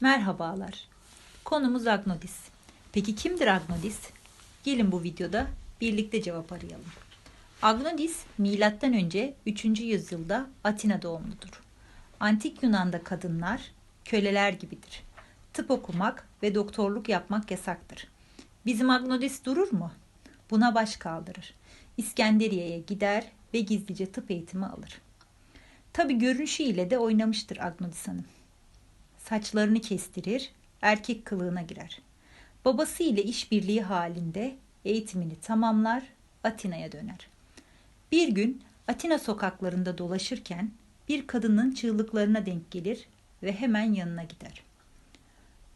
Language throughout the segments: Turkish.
Merhabalar. Konumuz Agnodis. Peki kimdir Agnodis? Gelin bu videoda birlikte cevap arayalım. Agnodis milattan önce 3. yüzyılda Atina doğumludur. Antik Yunan'da kadınlar köleler gibidir. Tıp okumak ve doktorluk yapmak yasaktır. Bizim Agnodis durur mu? Buna baş kaldırır. İskenderiye'ye gider ve gizlice tıp eğitimi alır. Tabi görünüşüyle de oynamıştır Agnodis Hanım. Saçlarını kestirir, erkek kılığına girer. Babası ile işbirliği halinde eğitimini tamamlar, Atina'ya döner. Bir gün Atina sokaklarında dolaşırken bir kadının çığlıklarına denk gelir ve hemen yanına gider.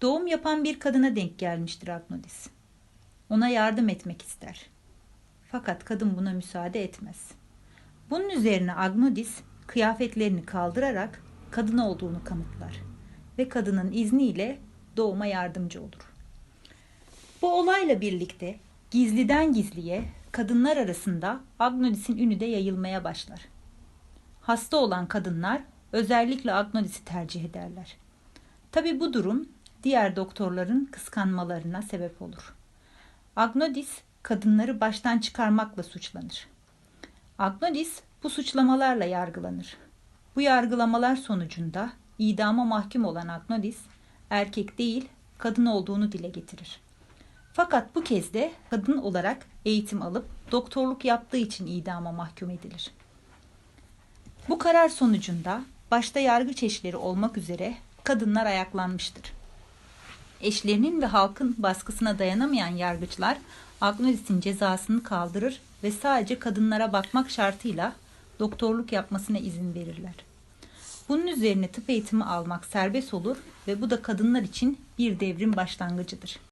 Doğum yapan bir kadına denk gelmiştir Agnodis. Ona yardım etmek ister. Fakat kadın buna müsaade etmez. Bunun üzerine Agnodis kıyafetlerini kaldırarak kadın olduğunu kanıtlar ve kadının izniyle doğuma yardımcı olur. Bu olayla birlikte gizliden gizliye kadınlar arasında Agnodis'in ünü de yayılmaya başlar. Hasta olan kadınlar özellikle Agnodis'i tercih ederler. Tabi bu durum diğer doktorların kıskanmalarına sebep olur. Agnodis kadınları baştan çıkarmakla suçlanır. Agnodis bu suçlamalarla yargılanır. Bu yargılamalar sonucunda idama mahkum olan Agnodis erkek değil kadın olduğunu dile getirir. Fakat bu kez de kadın olarak eğitim alıp doktorluk yaptığı için idama mahkum edilir. Bu karar sonucunda başta yargıç eşleri olmak üzere kadınlar ayaklanmıştır. Eşlerinin ve halkın baskısına dayanamayan yargıçlar Agnodis'in cezasını kaldırır ve sadece kadınlara bakmak şartıyla doktorluk yapmasına izin verirler. Bunun üzerine tıp eğitimi almak serbest olur ve bu da kadınlar için bir devrim başlangıcıdır.